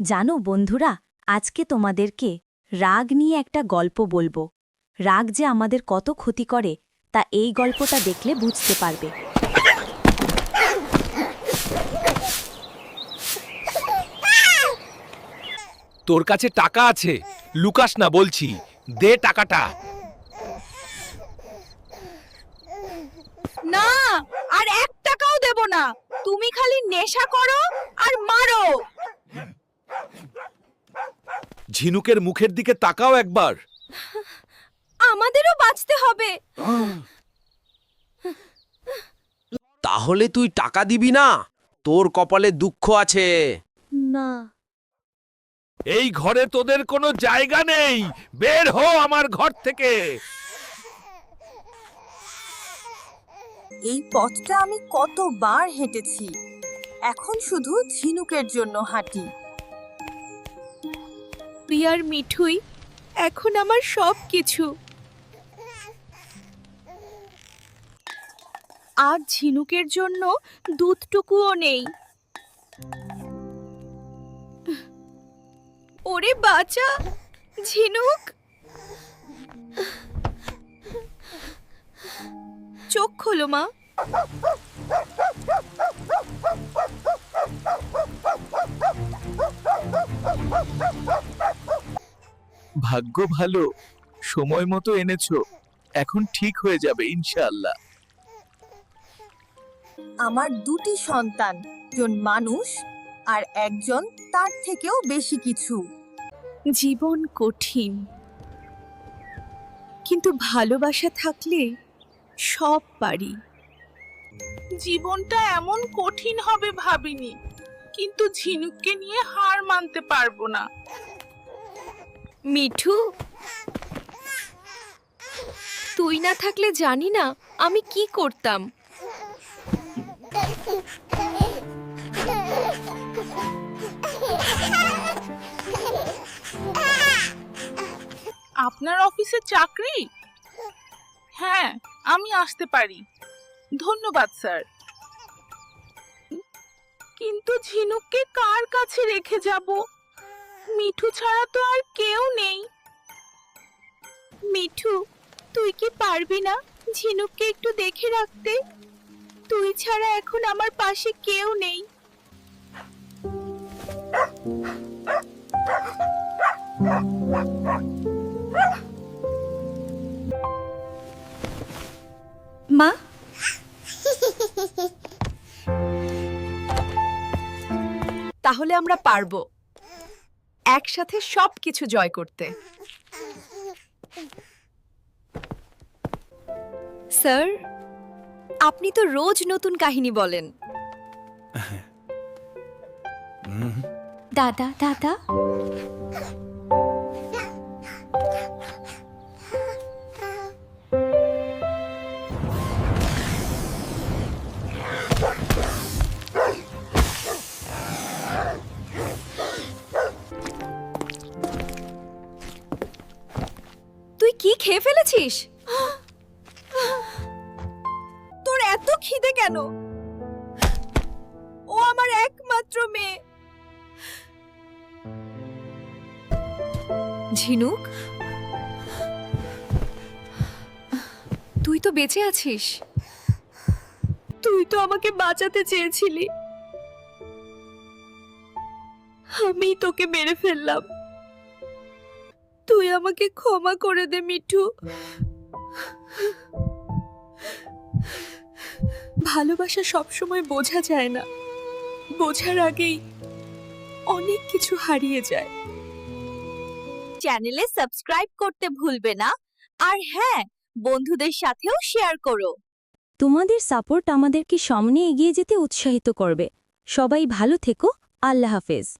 জানো বন্ধুরা আজকে তোমাদেরকে রাগ নিয়ে একটা গল্প বলব। রাগ যে আমাদের কত ক্ষতি করে তা এই গল্পটা দেখলে বুঝতে পারবে। তোর কাছে টাকা আছে লুকাস না বলছি দে টাকাটা। না আর এক টাকাও দেব না। তুমি খালি নেশা করো আর মারো। ঝিনুকের মুখের দিকে তাকাও একবার। আমাদেরও বাঁচতে হবে। তাহলে তুই টাকা দিবি না? তোর কপালে দুঃখ আছে। না। এই ঘরে তোদের কোনো জায়গা নেই। বের হো আমার ঘর থেকে। এই পথটা আমি কতবার হেঁটেছি। এখন শুধু ঝিনুকের জন্য হাঁটি। প্রিয়ার মিঠুই এখন আমার সব কিছু আর ঝিনুকের জন্য দুধটুকুও নেই। ওরে বাঁচা, ঝিনুক! চোখ খোলো মা। ভাগ্য ভালো। সময় মতো এনেছো। এখন ঠিক হয়ে যাবে ইনশাআল্লাহ। আমার দুটি সন্তান একজন মানুষ আর একজন তার থেকেও বেশি কিছু। জীবন কঠিন। কিন্তু ভালোবাসা থাকলে সব পারি। জীবনটা এমন কঠিন হবে ভাবিনি কিন্তু ঝিনুককে নিয়ে হার মানতে পারব না। মিঠু? তুই না থাকলে জানি না আমি কি করতাম। আপনার অফিসে চাকরি? হ্যাঁ আমি আসতে পারি। ধন্যবাদ, স্যার। কিন্তু ঝিনুককে কার কাছে রেখে যাব? মিঠু ছাড়া তো আর কেউ নেই। মিঠু তুই কি পারবি না ঝিনুককে একটু দেখে রাখতে? তুই ছাড়া এখন আমার পাশে কেউ নেই। মা? তাহলে আমরা পারব। একসাথে সব কিছু জয় করতে। স্যার আপনি তো রোজ নতুন কাহিনী বলেন। দাদা দাদা। কি খেয়ে ফেলেছিস? তোর এত খিদে কেন? ও আমার একমাত্র মেয়ে। ঝিনুক, তুই তো বেঁচে আছিস। তুই তো আমাকে বাঁচাতে চেয়েছিলি। আমি তোকে মেরে ফেললাম। তুই আমাকে ক্ষমা করে দে মিঠু। ভালোবাসা সবসময় বোঝা যায় না। বোঝার আগেই অনেক কিছু হারিয়ে যায়। চ্যানেলে সাবস্ক্রাইব করতে ভুলবে না। আর হ্যাঁ বন্ধুদের সাথেও শেয়ার করো। তোমাদের সাপোর্ট আমাদেরকে সামনে এগিয়ে যেতে উৎসাহিত করবে। সবাই ভালো থেকো। আল্লাহ হাফেজ।